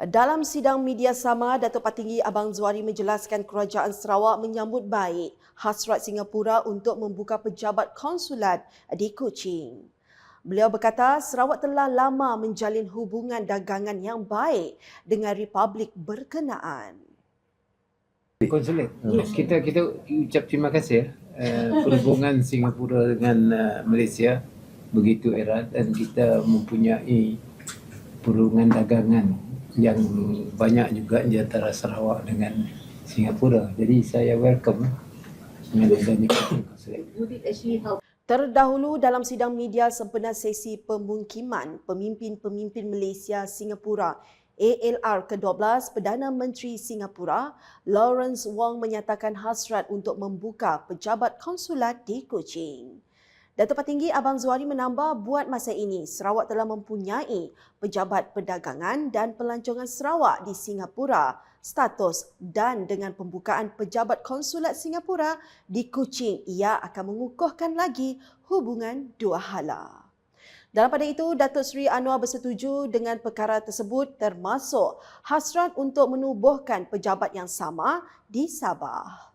Dalam sidang media sama, Datuk Patinggi Abang Zuari menjelaskan kerajaan Sarawak menyambut baik hasrat Singapura untuk membuka pejabat konsulat di Kuching. Beliau berkata Sarawak telah lama menjalin hubungan dagangan yang baik dengan republik berkenaan. Konsulat. Kita kita ucap terima kasih uh, perhubungan Singapura dengan uh, Malaysia begitu erat dan kita mempunyai perhubungan dagangan yang banyak juga di antara Sarawak dengan Singapura. Jadi saya welcome Terdahulu dalam sidang media sempena sesi pemungkiman pemimpin-pemimpin Malaysia Singapura ALR ke-12 Perdana Menteri Singapura Lawrence Wong menyatakan hasrat untuk membuka pejabat konsulat di Kuching. Datuk Patinggi Abang Zuari menambah buat masa ini Sarawak telah mempunyai pejabat perdagangan dan pelancongan Sarawak di Singapura status dan dengan pembukaan pejabat konsulat Singapura di Kuching ia akan mengukuhkan lagi hubungan dua hala. Dalam pada itu, Datuk Seri Anwar bersetuju dengan perkara tersebut termasuk hasrat untuk menubuhkan pejabat yang sama di Sabah.